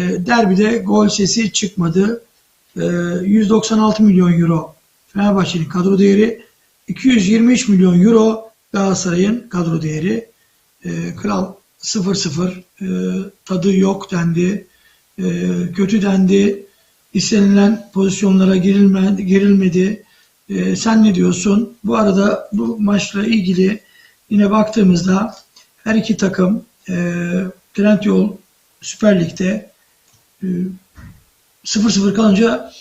E, derbide gol sesi çıkmadı. E, 196 milyon euro Fenerbahçe'nin kadro değeri. 223 milyon euro Galatasaray'ın kadro değeri. E, Kral 0-0 e, tadı yok dendi. Kötü dendi. İstenilen pozisyonlara girilmedi. girilmedi. Sen ne diyorsun? Bu arada bu maçla ilgili yine baktığımızda her iki takım e, Trendyol Süper Lig'de e, 0-0 kalınca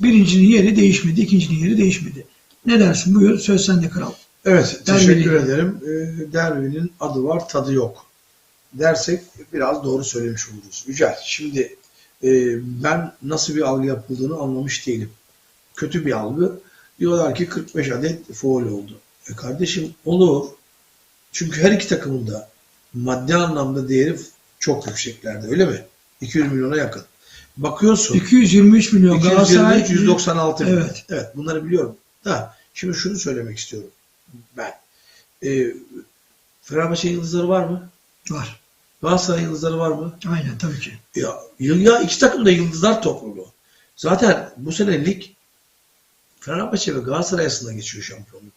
birincinin yeri değişmedi, ikincinin yeri değişmedi. Ne dersin? Buyur söz sende kral. Evet, Derbi teşekkür ederim. Ee, derbinin adı var, tadı yok. Dersek biraz doğru söylemiş oluruz. Yücel, şimdi e, ben nasıl bir algı yapıldığını anlamış değilim. Kötü bir algı. Diyorlar ki 45 adet foul oldu. E kardeşim olur. Çünkü her iki takımın da maddi anlamda değeri çok yükseklerde öyle mi? 200 milyona yakın. Bakıyorsun 223 milyon 223, Galatasaray 196 milyon. Evet. Evet. bunları biliyorum. Da şimdi şunu söylemek istiyorum ben. Ee, Fenerbahçe yıldızları var mı? var. Galatasaray yıldızları var mı? Aynen tabii ki. Ya, ya iki takım da yıldızlar topluluğu. Zaten bu sene lig Fenerbahçe ve Galatasaray arasında geçiyor şampiyonluk.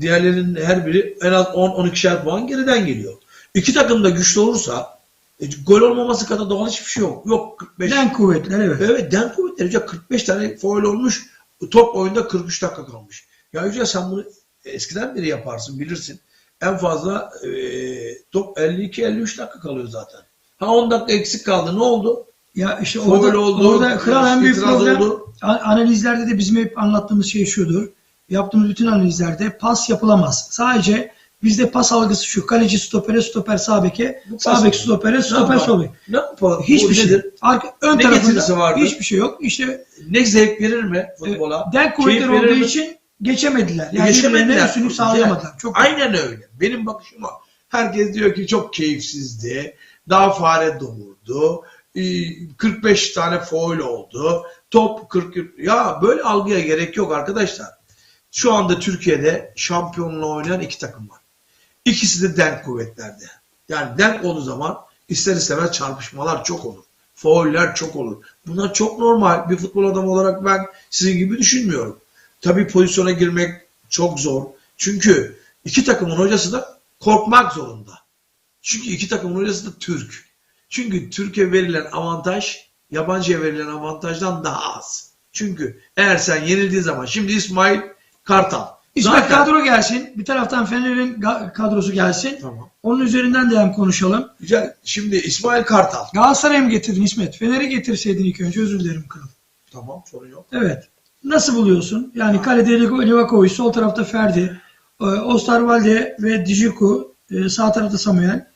Diğerlerinin her biri en az 10-12'şer puan geriden geliyor. İki takım da güçlü olursa e, gol olmaması kadar doğal hiçbir şey yok. Yok 45. Den kuvvetler evet. Evet den kuvvetleri. Yüce 45 tane foul olmuş. Top oyunda 43 dakika kalmış. Ya Yüce sen bunu eskiden beri yaparsın bilirsin. En fazla e, top 52-53 dakika kalıyor zaten. Ha 10 dakika eksik kaldı. Ne oldu? Ya işte Foul orada, oldu, orada kral en büyük problem oldu. analizlerde de bizim hep anlattığımız şey şudur. Yaptığımız bütün analizlerde pas yapılamaz. Sadece bizde pas algısı şu. Kaleci stopere, stoper sağ beke, sağ bek mı? stoper, sol bek. Ne yapalım? Hiçbir şey. Arka, ön Ne tarafında vardı? hiçbir şey yok. İşte Ne zevk verir mi futbola? den kuvvetler Keyif verir olduğu mi? için geçemediler. Yani Geçemediler. üstünlük sağlayamadılar. Çok Aynen öyle. Benim bakışım o. Herkes diyor ki çok keyifsizdi. Daha fare doğurdu. Ee, 45 tane foul oldu. Top 40 ya böyle algıya gerek yok arkadaşlar. Şu anda Türkiye'de şampiyonluğu oynayan iki takım var. İkisi de denk kuvvetlerde. Yani denk olduğu zaman ister istemez çarpışmalar çok olur. Fauller çok olur. Bunlar çok normal. Bir futbol adamı olarak ben sizin gibi düşünmüyorum. Tabii pozisyona girmek çok zor. Çünkü iki takımın hocası da korkmak zorunda. Çünkü iki takımın hocası da Türk. Çünkü Türkiye verilen avantaj yabancıya verilen avantajdan daha az. Çünkü eğer sen yenildiği zaman şimdi İsmail Kartal. İsmet Zaten- kadro gelsin. Bir taraftan Fener'in kadrosu gelsin. Tamam. Onun üzerinden de hem konuşalım. Güzel. Şimdi İsmail Kartal. Galatasaray'ı mı getirdin İsmet? Fener'i getirseydin ilk önce özür dilerim kral. Tamam sorun yok. Evet. Nasıl buluyorsun? Yani kalede Liv- Livakovic, sol tarafta Ferdi, e, Osterwalde ve Dijiku, e, sağ tarafta Samuel.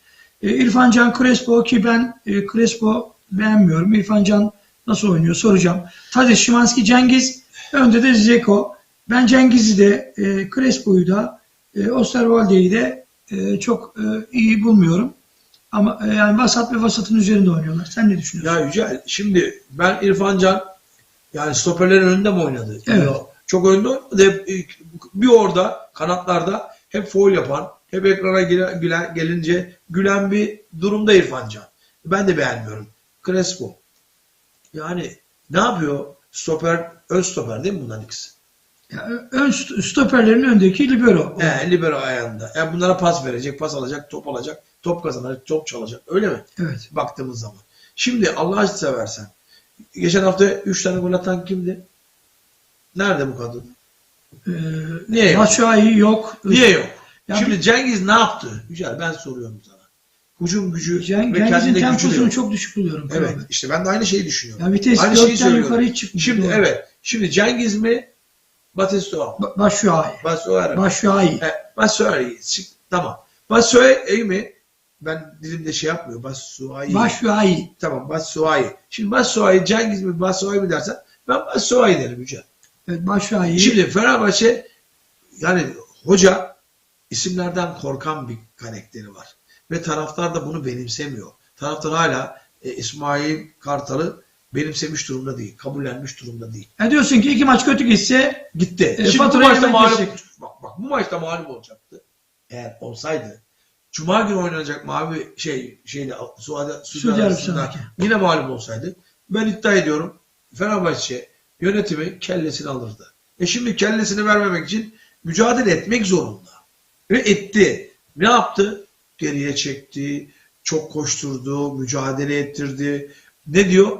E, İrfan Can Crespo ki ben Crespo beğenmiyorum. İrfan Can nasıl oynuyor soracağım. Tadic, Şimanski, Cengiz, önde de Zeko. Ben Cengiz'i de, e, Crespo'yu da, e, Osterwalde'yi de e, çok e, iyi bulmuyorum. Ama e, yani vasat ve vasatın üzerinde oynuyorlar. Sen ne düşünüyorsun? Ya Yücel şimdi ben İrfan Can yani stoperlerin önünde mi oynadı? Evet. Ya, Çok önde oynadı. Hep, bir orada kanatlarda hep foul yapan, hep ekrana gele- gülen, gelince gülen bir durumda İrfan Can. Ben de beğenmiyorum. Crespo. Yani ne yapıyor? Stoper, ön stoper değil mi bunların ikisi? Ön st- stoperlerin öndeki libero. He, libero ayağında. Yani bunlara pas verecek, pas alacak, top alacak, top kazanacak, top çalacak. Öyle mi? Evet. baktığımız zaman. Şimdi Allah aşkına seversen. Geçen hafta 3 tane gol atan kimdi? Nerede bu kadın? Ee, Niye yok? Batshuayi yok. Niye yok? Ya Şimdi Cengiz ne yaptı? Yücel ben soruyorum sana. Hücum gücü Ceng- ve kendine temposunu çok düşük buluyorum. Evet Krabi. işte ben de aynı şeyi düşünüyorum. Ya vites aynı şeyi 4'ten söylüyorum. yukarı hiç çıkmıyor. Şimdi evet. Şimdi Cengiz mi? Batista mı? Ba- Batshuayi. Batshuayi. Batshuayi. E, Batshuayi. Çık- Tamam. Batshuayi mi? Ben dilimde şey yapmıyor. Batshuayi. Batshuayi. Tamam Batshuayi. Şimdi Batshuayi Cengiz mi Batshuayi mi dersen ben Batshuayi derim Yücel. Evet, Batshuayi. Şimdi Fenerbahçe yani hoca isimlerden korkan bir karakteri var. Ve taraftar da bunu benimsemiyor. Taraftar hala e, İsmail Kartal'ı benimsemiş durumda değil. Kabullenmiş durumda değil. Ya diyorsun ki iki maç kötü gitse Gitti. E, Şimdi bu maçta mağlup bak bak bu maçta mağlup olacaktı. Eğer olsaydı Cuma günü oynanacak mavi şey şeyle Suudi, Suudi, Arabistan'da yine mağlup olsaydı ben iddia ediyorum Fenerbahçe yönetimi kellesini alırdı. E şimdi kellesini vermemek için mücadele etmek zorunda. Ve etti. Ne yaptı? Geriye çekti, çok koşturdu, mücadele ettirdi. Ne diyor?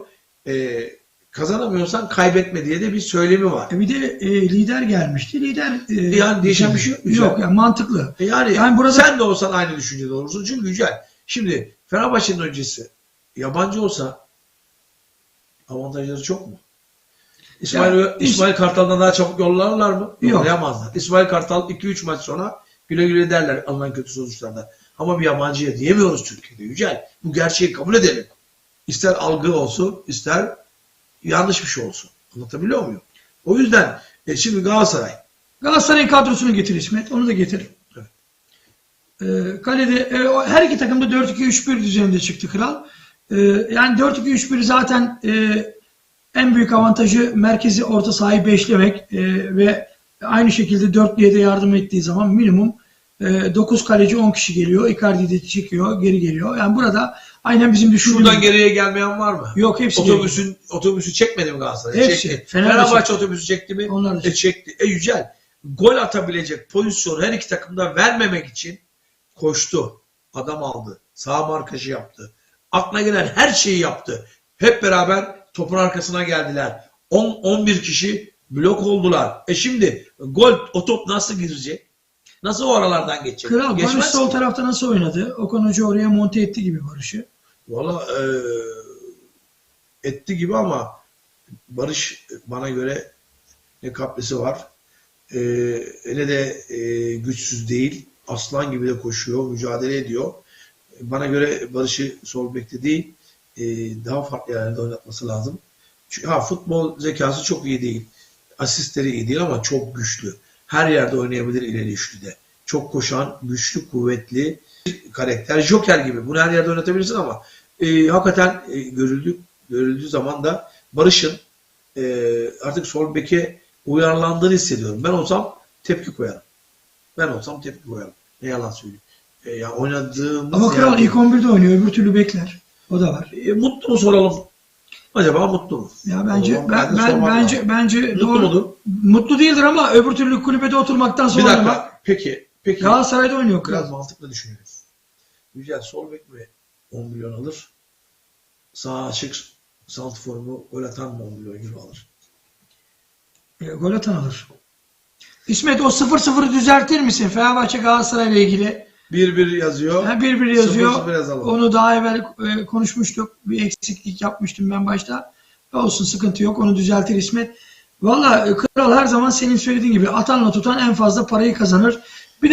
Ee, kazanamıyorsan kaybetme diye de bir söylemi var. E bir de e, lider gelmişti. Lider e, Yani değişen bir şey yok. Güzel. Yok yani mantıklı. E Yani, Yani burada- sen de olsan aynı düşüncede olursun. Çünkü güzel. Şimdi Fenerbahçe'nin öncesi yabancı olsa avantajları çok mu? İsmail, Ya, İsmail Kartal'dan daha çabuk yollarlar mı? Yok. Yollayamazlar. İsmail Kartal 2-3 maç sonra güle güle derler alınan kötü sonuçlarda. Ama bir yabancıya diyemiyoruz Türkiye'de. Yücel. Bu gerçeği kabul edelim. İster algı olsun, ister yanlış bir şey olsun. Anlatabiliyor muyum? O yüzden e, şimdi Galatasaray Galatasaray'ın kadrosunu getir İsmet. Onu da getir. Evet. Ee, kalede e, her iki takım da 4-2-3-1 düzeninde çıktı kral. Ee, yani 4-2-3-1 zaten e, en büyük avantajı merkezi orta sahayı beşlemek e, ve aynı şekilde dörtlüye de yardım ettiği zaman minimum e, 9 kaleci 10 kişi geliyor. Icardi de çıkıyor, geri geliyor. Yani burada aynen bizim düşündüğümüz... şuradan geriye gelmeyen var mı? Yok hepsi geliyor. Otobüsün otobüsü çekmedi mi Galatasaray? Hepsi. Çekti. Fenerbahçe Fenerbahçe otobüsü çekti mi? Onlar da E çekti. E Yücel gol atabilecek pozisyonu her iki takımda vermemek için koştu. Adam aldı. Sağ markajı yaptı. Aklına gelen her şeyi yaptı. Hep beraber topun arkasına geldiler. 10 11 kişi blok oldular. E şimdi gol o top nasıl girecek? Nasıl o aralardan geçecek? Kral Barış Geçmez sol ki. tarafta nasıl oynadı? Okan Hoca oraya monte etti gibi Barış'ı. Valla e, etti gibi ama Barış bana göre ne kaprisi var e, ne de e, güçsüz değil. Aslan gibi de koşuyor, mücadele ediyor. Bana göre Barış'ı sol bekte değil, e, daha farklı yerlerde oynatması lazım. Çünkü ha, futbol zekası çok iyi değil. Asistleri iyi değil ama çok güçlü. Her yerde oynayabilir ileri üçlü de. Çok koşan, güçlü, kuvvetli bir karakter. Joker gibi. Bunu her yerde oynatabilirsin ama e, hakikaten e, görüldü, görüldüğü zaman da Barış'ın e, artık sol beke uyarlandığını hissediyorum. Ben olsam tepki koyarım. Ben olsam tepki koyarım. Ne yalan söyleyeyim. E, ya oynadığımız Ama kral yerde- ilk 11'de oynuyor. Öbür türlü bekler. O da var. E, mutlu mu soralım? Acaba mutlu mu? Ya bence O zaman ben, ben sormam bence lazım. bence Mutlu doğru. mudur? Mutlu değildir ama öbür türlü kulübede oturmaktan Bir sonra dakika. bak, Peki. Peki. Galatasaray'da oynuyor Biraz kral. mantıklı düşünüyoruz. Yücel sol bek mi 10 milyon alır? Sağ açık santiforumu gol atan mı 10 milyon euro alır? E, gol atan alır. İsmet o 0-0'ı düzeltir misin Fenerbahçe Galatasaray'la ilgili? 1-1 yazıyor. Ha, bir bir yazıyor. 0-0 yazalım. Onu daha evvel e, konuşmuştuk. Bir eksiklik yapmıştım ben başta. Olsun sıkıntı yok. Onu düzeltir İsmet. Valla e, kral her zaman senin söylediğin gibi atanla tutan en fazla parayı kazanır.